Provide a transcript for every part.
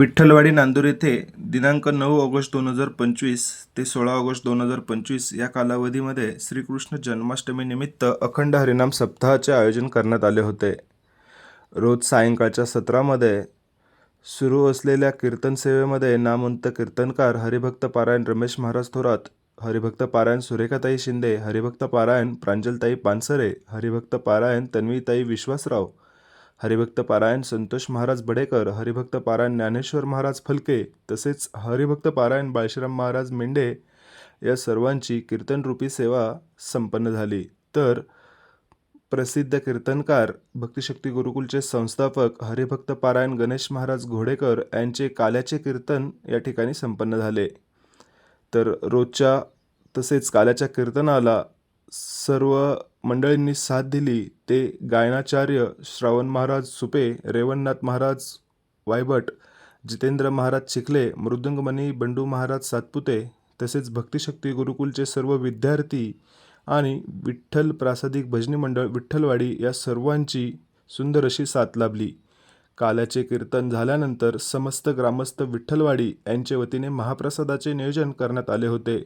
विठ्ठलवाडी नांदूर येथे दिनांक नऊ ऑगस्ट दोन हजार पंचवीस ते सोळा ऑगस्ट दोन हजार पंचवीस या कालावधीमध्ये श्रीकृष्ण जन्माष्टमीनिमित्त अखंड हरिनाम सप्ताहाचे आयोजन करण्यात आले होते. रोज सायंकाळच्या सत्रामध्ये सुरू असलेल्या कीर्तन सेवेमध्ये नामवंत कीर्तनकार हरिभक्त पारायण रमेश महाराज थोरात हरिभक्त पारायण सुरेखाताई शिंदे हरिभक्त पारायण प्रांजलताई पानसरे हरिभक्त पारायण तन्वीताई विश्वासराव हरिभक्त पारायण संतोष महाराज बडेकर हरिभक्त पारायण ज्ञानेश्वर महाराज फलके तसेच हरिभक्त पारायण बाळशीराम महाराज मेंढे या सर्वांची कीर्तनरूपी सेवा संपन्न झाली. तर प्रसिद्ध कीर्तनकार भक्तिशक्ती गुरुकुलचे संस्थापक हरिभक्त पारायण गणेश महाराज घोडेकर यांचे काल्याचे कीर्तन या ठिकाणी संपन्न झाले. तर रोजच्या तसेच काल्याच्या कीर्तनाला सर्व मंडळींनी साथ दिली ते गायनाचार्य श्रावण महाराज सुपे रेवणनाथ महाराज वायभट जितेंद्र महाराज चिखले मृदुंगमणी बंडू महाराज सातपुते तसेच भक्तिशक्ती गुरुकुलचे सर्व विद्यार्थी आणि विठ्ठल प्रासादिक भजनी मंडळ विठ्ठलवाडी या सर्वांची सुंदर अशी साथ लाभली. काल्याचे कीर्तन झाल्यानंतर समस्त ग्रामस्थ विठ्ठलवाडी यांच्या वतीने महाप्रसादाचे नियोजन करण्यात आले होते.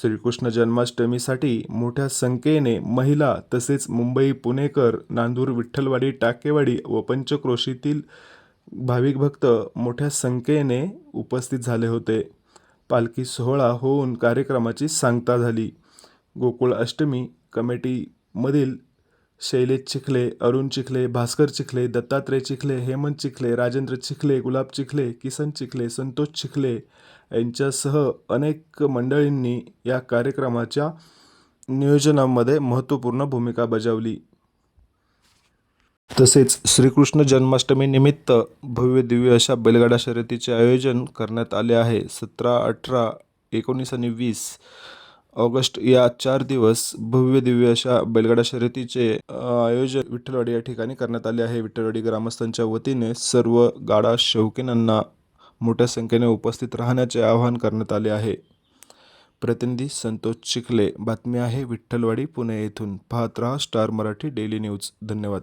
श्रीकृष्ण जन्माष्टमीसाठी मोठ्या संख्येने महिला तसेच मुंबई पुणेकर नांदूर विठ्ठलवाडी टाकेवाडी व पंचक्रोशीतील भाविक भक्त मोठ्या संख्येने उपस्थित झाले होते. पालखी सोहळा होऊन कार्यक्रमाची सांगता झाली. गोकुळ अष्टमी कमिटीमधील शैलेश चिखले अरुण चिखले भास्कर चिखले दत्तात्रय चिखले हेमंत चिखले राजेंद्र चिखले गुलाब चिखले किसन चिखले संतोष चिखले यांच्यासह अनेक मंडळींनी या कार्यक्रमाच्या नियोजनामध्ये महत्त्वपूर्ण भूमिका बजावली. तसेच श्रीकृष्ण जन्माष्टमी निमित्त भव्य दिव्य अशा बैलगाडा शर्यतीचे आयोजन करण्यात आले आहे. सतरा अठरा एकोणीस आणि वीस ऑगस्ट या चार दिवस भव्य दिव्य अशा बैलगाडा शर्यतीचे आयोजन विठ्ठलवाडी या ठिकाणी करण्यात आले आहे. विठ्ठलवाडी ग्रामस्थांच्या वतीने सर्व गाडा शौकीनांना मोठ्या संख्येने उपस्थित राहण्याचे आवाहन करण्यात आले आहे. प्रतिनिधी संतोष चिखले बातमी आहे विठ्ठलवाडी पुणे येथून. पाहत रहा स्टार मराठी डेली न्यूज. धन्यवाद.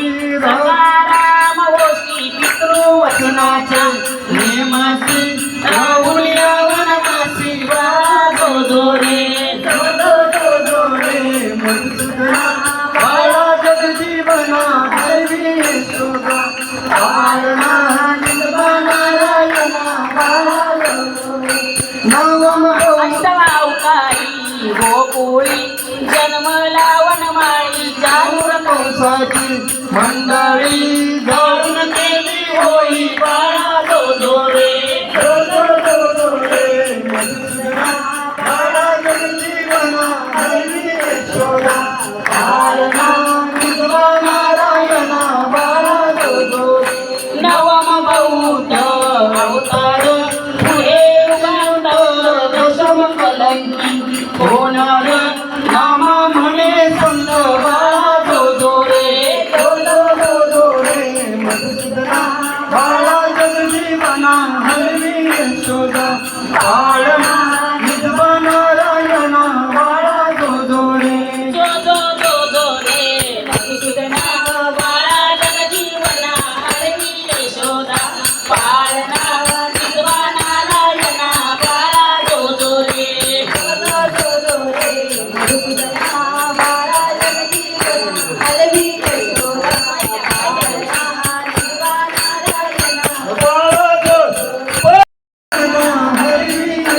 मंडळी जाऊन केली होळी बाळा दो दो ಶ್ರೀ ಯಶೋದ ಬಾಳ